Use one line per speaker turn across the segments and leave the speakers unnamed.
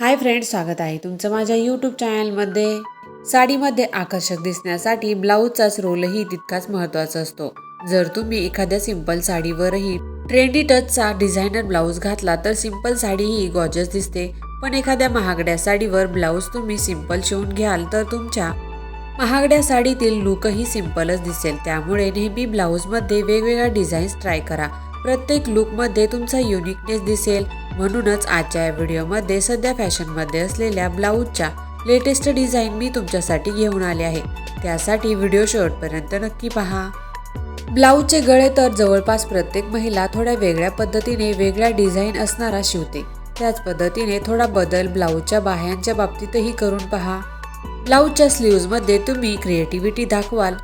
Hi friends स्वागत आहे तुमचं माझ्या यूट्यूब चॅनलमध्ये साडीमध्ये आकर्षक दिसण्यासाठी ब्लाऊजचाच रोलही तितकाच महत्त्वाचा असतो. जर तुम्ही एखाद्या सिंपल साडीवरही ट्रेंडी टचचा डिझायनर ब्लाऊज घातला तर सिंपल साडी ही दिसते. पण एखाद्या महागड्या साडीवर ब्लाऊज तुम्ही सिंपल शिवून घ्याल तर तुमच्या महागड्या साडीतील लुकही सिंपलच दिसेल. त्यामुळे नेहमी ब्लाऊजमध्ये वेगवेगळ्या डिझाईन्स ट्राय करा. प्रत्येक लुकमध्ये तुमचा युनिकनेस दिसेल. म्हणूनच आजच्या या व्हिडिओमध्ये सध्या फॅशनमध्ये असलेल्या ब्लाऊजच्या लेटेस्ट डिझाईन मी तुमच्यासाठी घेऊन आले आहे. त्यासाठी व्हिडिओ शेवटपर्यंत नक्की पहा. ब्लाऊजचे गळे तर जवळपास प्रत्येक महिला थोड्या वेगळ्या पद्धतीने वेगळ्या डिझाईन असणारा शिवते. त्याच पद्धतीने थोडा बदल ब्लाऊजच्या बाह्यांच्या बाबतीतही करून पहा. ब्लाऊजच्या स्लीव्जमध्ये तुम्ही क्रिएटिव्हिटी दाखवाल.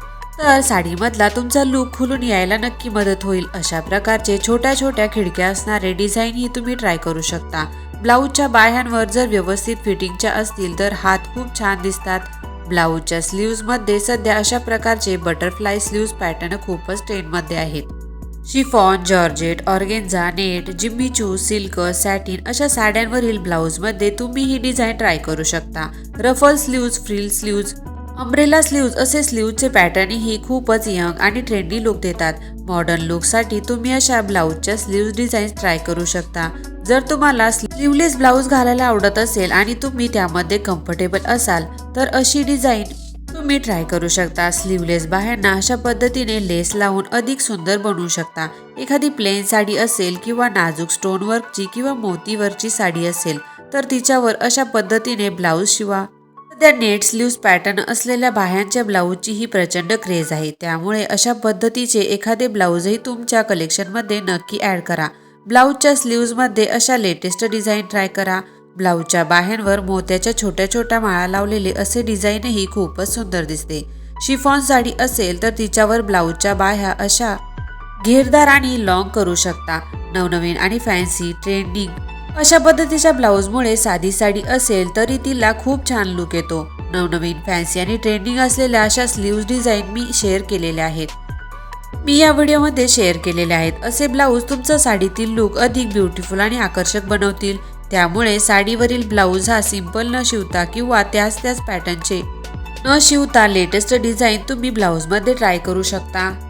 तर साडीमधला तुमचा लुक खुलून यायला नक्की मदत होईल. अशा प्रकारचे छोट्या छोट्या खिडक्या असणारे डिझाईन ही तुम्ही ट्राय करू शकता. ब्लाऊजच्या बाह्यांवर जर व्यवस्थित फिटिंगच्या असतील तर हात खूप छान दिसतात. ब्लाऊजच्या स्लीव्जमध्ये सध्या अशा प्रकारचे बटरफ्लाय स्लीव्ज पॅटर्न खूपच ट्रेंडमध्ये आहेत. Chiffon georgette organza net Jimmy Choo silk satin अशा साड्यांवरील ब्लाऊजमध्ये तुम्ही ही डिझाईन ट्राय करू शकता. Ruffle sleeves frill sleeves umbrella sleeves असे स्लीव्जचे पॅटर्नही खूपच यंग आणि ट्रेंडी लुक देतात. मॉडर्न लुकसाठी तुम्ही अशा ब्लाऊजच्या स्लीव्ज डिझाईन्स ट्राय करू शकता. जर तुम्हाला स्लीवलेस ब्लाऊज घालायला आवडत असेल आणि तुम्ही त्यामध्ये कम्फर्टेबल असाल तर अशी डिझाईन तुम्ही ट्राय करू शकता. स्लीवलेस बाहेरना अशा पद्धतीने लेस लावून अधिक सुंदर बनवू शकता. एखादी प्लेन साडी असेल किंवा नाजूक स्टोनवर्कची किंवा मोतीवरची साडी असेल तर तिच्यावर अशा पद्धतीने ब्लाऊज शिवा. सध्या नेट स्लीव्ज पॅटर्न असलेल्या बाह्यांच्या ब्लाऊजची ही प्रचंड क्रेज आहे. त्यामुळे अशा पद्धतीचे एखादे ब्लाऊजही तुमच्या कलेक्शनमध्ये नक्की ॲड करा. ब्लाऊजच्या स्लीव्जमध्ये अशा लेटेस्ट डिझाईन ट्राय करा. ब्लाऊजच्या बाह्यांवर मोत्याच्या छोट्या छोट्या माळा लावलेले असे डिझाईनही खूपच सुंदर दिसते. शिफॉन साडी असेल तर तिच्यावर ब्लाऊजच्या बाह्या अशा घेरदार आणि लॉंग करू शकता. नवनवीन आणि फॅन्सी ट्रेंडिंग अशा पद्धतीच्या ब्लाऊजमुळे साधी साडी असेल तरी तिला खूप छान लुक येतो. नवनवीन फॅन्सी आणि ट्रेंडिंग असलेल्या अशा स्लीव्ज डिझाईन मी शेअर केलेल्या आहेत. मी या व्हिडिओमध्ये शेअर केलेले आहेत. असे ब्लाऊज तुमचा साडीतील लुक अधिक ब्युटिफुल आणि आकर्षक बनवतील. त्यामुळे साडीवरील ब्लाऊज हा सिंपल न शिवता किंवा त्याच त्याच पॅटर्नचे न शिवता लेटेस्ट डिझाईन तुम्ही ब्लाऊजमध्ये ट्राय करू शकता.